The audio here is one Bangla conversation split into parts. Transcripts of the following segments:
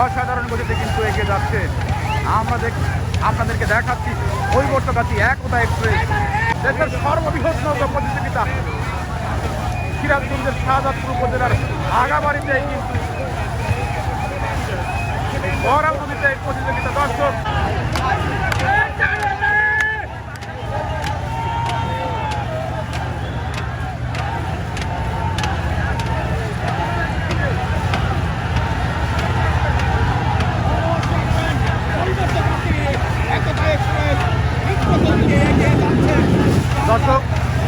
অসাধারণ গতিতে কিন্তু এগিয়ে যাচ্ছে। আমরা দেখ আপনাদেরকে দেখাচ্ছি ওই বর্তকাতি একতা এক্সপ্রেস দেশের সর্ববৃহৎ নৌকা প্রতিযোগিতা। সিরাজগঞ্জের শাহজাদপুর উপজেলার আগাবাড়িতে কিন্তু বরাবর নদীতে প্রতিযোগিতা দর্শক।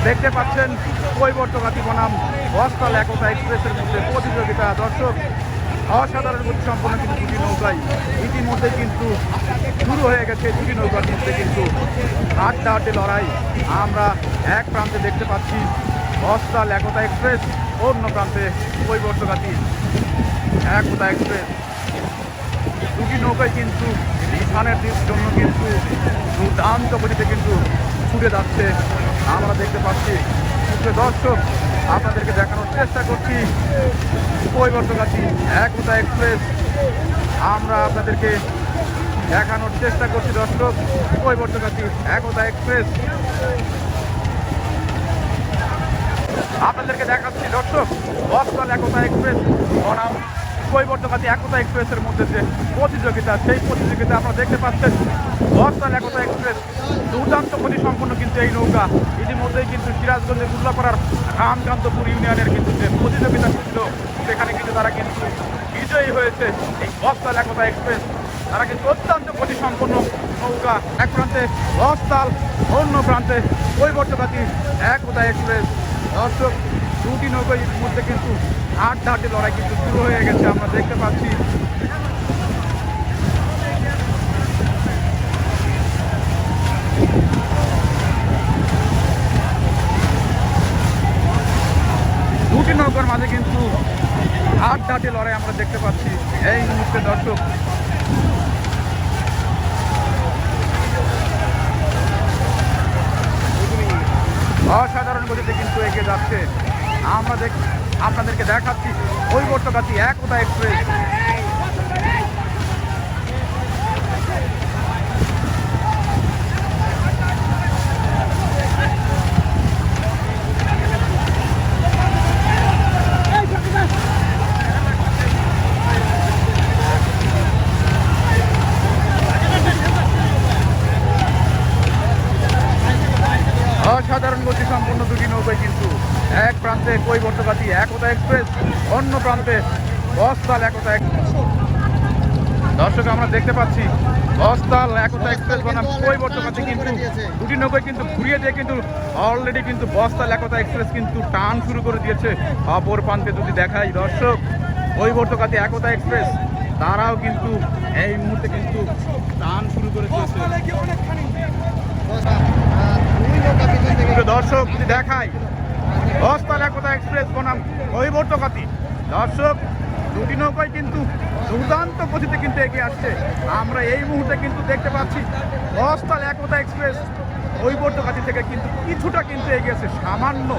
দেখতে পাচ্ছেন কৈবর্তকাতি বনাম বস্তাল একতা এক্সপ্রেসের মধ্যে প্রতিযোগিতা। দর্শক, অসাধারণ সম্পন্ন কিন্তু দুটি নৌকায় ইতিমধ্যে কিন্তু শুরু হয়ে গেছে দুটি নৌকার মধ্যে কিন্তু আড্ডা আড্ডে লড়াই। আমরা এক প্রান্তে দেখতে পাচ্ছি বস্তাল একতা এক্সপ্রেস, অন্য প্রান্তে কৈবর্তকাতি একতা এক্সপ্রেস। দুটি নৌকায় কিন্তু স্থানের জন্য কিন্তু দুর্দান্ত গতিতে কিন্তু ছুটে যাচ্ছে আমরা দেখতে পাচ্ছি দর্শক, আপনাদেরকে দেখানোর চেষ্টা করছি পরিবর্তকাছি একতা এক্সপ্রেস। আমরা আপনাদেরকে দেখানোর চেষ্টা করছি দর্শক পরিবর্তকাছি একতা এক্সপ্রেস। আপনাদেরকে দেখাচ্ছি দর্শক বস্তাল একতা এক্সপ্রেস। বনাম কৈবর্তকাতি একতা এক্সপ্রেসের মধ্যে যে প্রতিযোগিতা, সেই প্রতিযোগিতা আপনারা দেখতে পাচ্ছেন। বস্তাল একতা এক্সপ্রেস দুর্দান্ত গতি সম্পন্ন কিন্তু এই নৌকা। ইতিমধ্যেই কিন্তু সিরাজগঞ্জের উল্লাপাড়ার রামকান্তপুর ইউনিয়নের কিন্তু যে প্রতিযোগিতা ছিল, সেখানে কিন্তু তারা কিন্তু বিজয়ী হয়েছে। এই বস্তাল একতা এক্সপ্রেস, তারা কিন্তু অত্যন্ত গতি সম্পন্ন নৌকা। এক প্রান্তে বস্তাল অন্য প্রান্তে কৈবর্তকাতি একতা এক্সপ্রেস। দর্শক, দুটি নৌকা মধ্যে কিন্তু আট ধাটে লড়াই কিন্তু শুরু হয়ে গেছে, আমরা দেখতে পাচ্ছি। দুটি নৌকার মাঝে কিন্তু আট ধাটে লড়াই আমরা দেখতে পাচ্ছি। এই মুহূর্তে দর্শক, অসাধারণ গতিতে কিন্তু এগিয়ে যাচ্ছে। আমরা দেখ আপনাদেরকে দেখাচ্ছি ওই বর্তকাতি একতা এক্সপ্রেস। অসাধারণ গতি সম্পন্ন দুটি নৌকায় প্রান্তে কৈবর্তকাতি একতা এক্সপ্রেস অন্য প্রান্তে বস্তাল একতা এক্সপ্রেস দর্শক আমরা দেখতে পাচ্ছি বস্তাল একতা এক্সপ্রেস বনাম কৈবর্তকাতি কিন্তু দুটি নৌকায় কিন্তু ঘুরিয়ে দিয়ে কিন্তু অলরেডি কিন্তু বস্তাল একতা এক্সপ্রেস কিন্তু টান শুরু করে দিয়েছে। অপর প্রান্তে যদি দেখাই দর্শক কৈবর্তকাতি একতা এক্সপ্রেস তারাও কিন্তু এই মুহূর্তে কিন্তু টান শুরু করে দিয়েছে। দর্শক যদি দেখাই দশতল একতা এক্সপ্রেস বনাম। কৈবর্তকাতি দর্শক, দুটি নৌকায় কিন্তু দুর্দান্ত গতিতে কিন্তু এগিয়ে আসছে। আমরা এই মুহূর্তে কিন্তু দেখতে পাচ্ছি দশতল একতা এক্সপ্রেস। কৈবর্তকাতি থেকে কিন্তু কিছুটা কিন্তু এগিয়েছে সামান্য।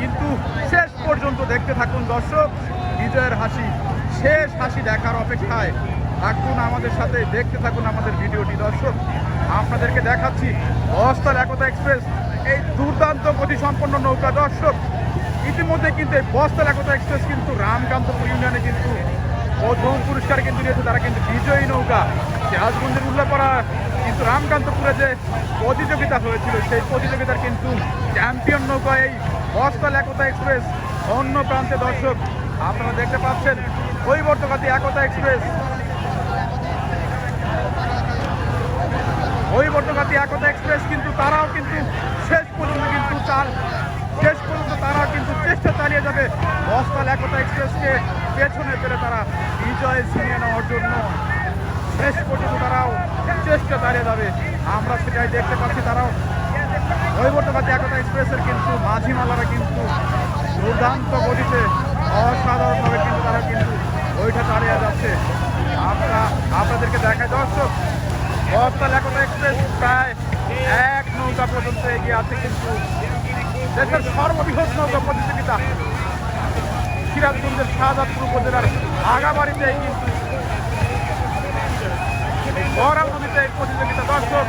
কিন্তু শেষ পর্যন্ত দেখতে থাকুন দর্শক, বিজয়ের হাসি, শেষ হাসি দেখার অপেক্ষায় থাকুন আমাদের সাথে, দেখতে থাকুন আমাদের ভিডিওটি দর্শক। আপনাদেরকে দেখাচ্ছি অস্তার একতা এক্সপ্রেস। এই দুর্দান্ত গতি সম্পন্ন নৌকা দর্শক। ইতিমধ্যে কিন্তু এই বস্তার একতা এক্সপ্রেস কিন্তু রামকান্তপুর ইউনিয়নে কিন্তু প্রথম পুরস্কার কিন্তু নিয়েছে, তারা কিন্তু বিজয়ী নৌকা। সিরাজগঞ্জের উল্লাপাড়া কিন্তু রামকান্তপুরে যে প্রতিযোগিতা হয়েছিল, সেই প্রতিযোগিতার কিন্তু চ্যাম্পিয়ন নৌকা এই বস্তাল একতা এক্সপ্রেস অন্য প্রান্তে দর্শক। আপনারা দেখতে পাচ্ছেন ওই বর্তকাতি একতা এক্সপ্রেস। ওই বর্তকাতি একতা এক্সপ্রেস কিন্তু তারাও কিন্তু শেষ পর্যন্ত কিন্তু তার শেষ পর্যন্ত তারা কিন্তু চেষ্টা চালিয়ে যাবে বস্তাল একতা এক্সপ্রেসকে। পেছনে ফেলে তারা বিজয় ছিনিয়ে নেওয়ার জন্য। শেষ পর্যন্ত তারাও চেষ্টা চালিয়ে যাবে। আমরা সেটাই দেখতে পাচ্ছি তারাও। বর্তকাতি একতা এক্সপ্রেসের কিন্তু মাঝিমালারা কিন্তু দুর্দান্ত গতিতে অসাধারণভাবে কিন্তু তারা কিন্তু ওইটা চালিয়ে যাচ্ছে। আমরা আপনাদেরকে দেখাই, দর্শক হরতাল এখন এক্সপ্রেস প্রায় এক নৌকা পর্যন্ত এগিয়ে আছে, কিন্তু দেশের সর্ববৃহৎ নৌকা প্রতিযোগিতা সিরাজগঞ্জের শাহজাদপুর উপজেলার আগাবাড়িতে কিন্তু বহরাম নদীতে এই প্রতিযোগিতা। দর্শক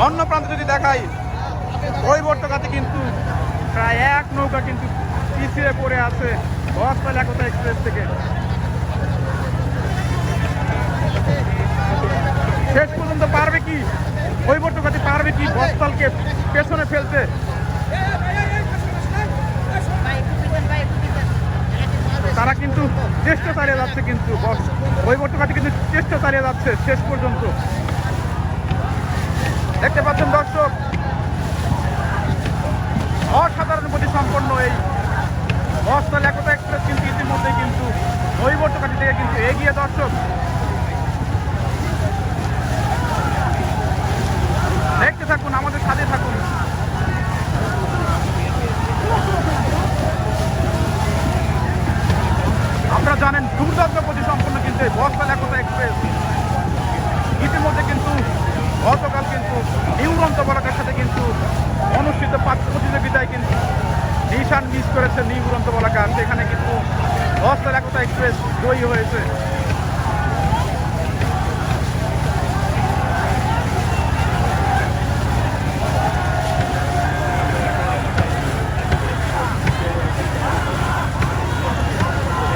অন্য প্রান্তে যদি দেখাই, ওই বর্তকাতে কিন্তু প্রায় এক নৌকা কিন্তু পিছিয়ে পড়ে আছে বস্তাল একতা এক্সপ্রেস থেকে। শেষ পর্যন্ত পারবে কি? ওই বর্তকাতে পারবে কি বস্তালকে পেছনে ফেলতে? তারা কিন্তু চেষ্টা চালিয়ে যাচ্ছে কিন্তু বস- বর্তমানে কিন্তু চেষ্টা চালিয়ে যাচ্ছে শেষ পর্যন্ত। দেখতে পাচ্ছেন দর্শক, অসাধারণ গতি সম্পন্ন এই বস্তাল একতা এক্সপ্রেস কিন্তু ইতিমধ্যে কিন্তু বর্তমানে থেকে কিন্তু এগিয়ে দর্শক দেখতে থাকুন আমাদের সাথে থাকুন আপনারা জানেন দুর্দান্ত গতি সম্পন্ন কিন্তু এই বস্তাল একতা এক্সপ্রেস ইতিমধ্যে কিন্তু গতকাল কিন্তু নিউরন্ত বলাকার সাথে কিন্তু অনুষ্ঠিত পাঁচ প্রতিযোগিতায় কিন্তু নিশান মিস করেছে নিউরন্ত বলাকার। সেখানে কিন্তু বস্তাল একতা এক্সপ্রেস জয়ী হয়েছে।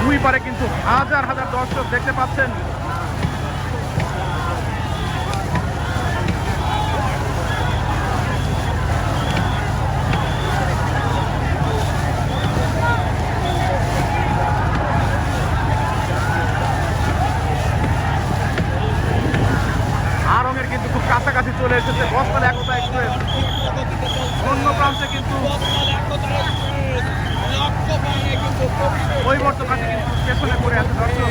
দুই পারে কিন্তু হাজার হাজার দর্শক দেখতে পাচ্ছেন আরঙের কিন্তু খুব কাছাকাছি চলে এসেছে। বস্তার একতা এক্সপ্রেস অন্য প্রান্তে কিন্তু বর্তমানে কিন্তু পেছনে পড়ে আছে, দর্শক।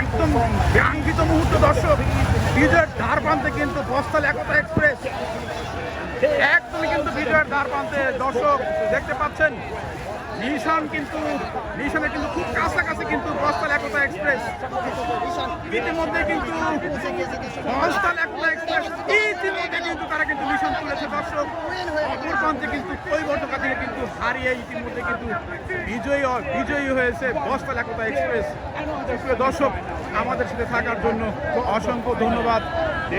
একদম কাঙ্ক্ষিত মুহূর্ত, দর্শক। বিজয়ের ধার প্রান্তে কিন্তু বস্তাল একতা এক্সপ্রেস একদমই কিন্তু বিজয়ের ধার প্রান্তে, দর্শক, দেখতে পাচ্ছেন? নিশান কিন্তু, নিশানের কিন্তু খুব কাছাকাছি কিন্তু বস্তাল একতা এক্সপ্রেস। ইতিমধ্যে কিন্তু বস্তাল একতা এক্সপ্রেস, ইতিমধ্যে কিন্তু তারা কিন্তু নিশান তুলেছে, দর্শক। অপর কিন্তু ওই কৈবর্তকা থেকে কিন্তু হারিয়ে ইতিমধ্যে কিন্তু বিজয়ী বিজয়ী হয়েছে বস্তাল একতা এক্সপ্রেস। দর্শক আমাদের সাথে থাকার জন্য অসংখ্য ধন্যবাদ।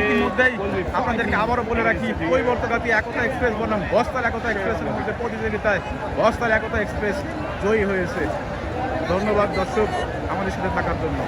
ইতিমধ্যেই আপনাদেরকে আবারও বলে রাখি কৈবর্তকাতি একতা এক্সপ্রেস বললাম বস্তার একতা এক্সপ্রেসের মধ্যে প্রতিযোগিতায় বস্তার একতা এক্সপ্রেস জয়ী হয়েছে। ধন্যবাদ দর্শক, আমাদের সাথে থাকার জন্য।